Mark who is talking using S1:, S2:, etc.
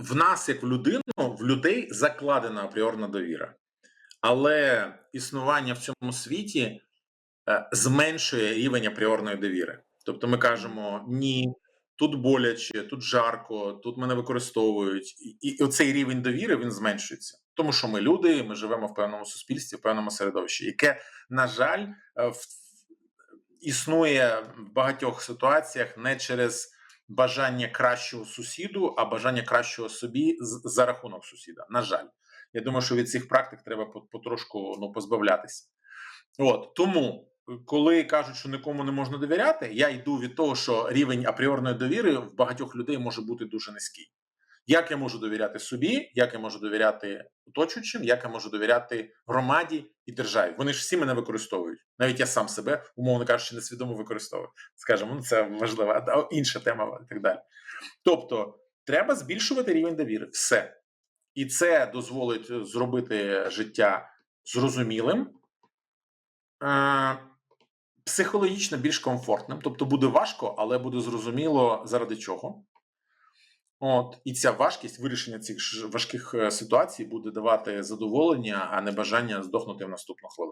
S1: в нас, як в людину, в людей закладена апріорна довіра. Але існування в цьому світі е, зменшує рівень апріорної довіри. Тобто ми кажемо ні, тут боляче, тут жарко, тут мене використовують, і, і оцей рівень довіри він зменшується. Тому що ми люди, ми живемо в певному суспільстві, в певному середовищі, яке, на жаль, е, в- існує в багатьох ситуаціях не через бажання кращого сусіду, а бажання кращого собі за рахунок сусіда. На жаль, я думаю, що від цих практик треба потрошку ну, позбавлятися. От тому, коли кажуть, що нікому не можна довіряти, я йду від того, що рівень апріорної довіри в багатьох людей може бути дуже низький. Як я можу довіряти собі, як я можу довіряти оточуючим, як я можу довіряти громаді і державі? Вони ж всі мене використовують. Навіть я сам себе, умовно кажучи, несвідомо використовую. Скажемо, ну це важлива інша тема і так далі. Тобто, треба збільшувати рівень довіри. Все. І це дозволить е, зробити життя зрозумілим, е, психологічно більш комфортним. Тобто буде важко, але буде зрозуміло заради чого. От, і ця важкість вирішення цих важких е, ситуацій буде давати задоволення, а не бажання здохнути в наступну хвилину.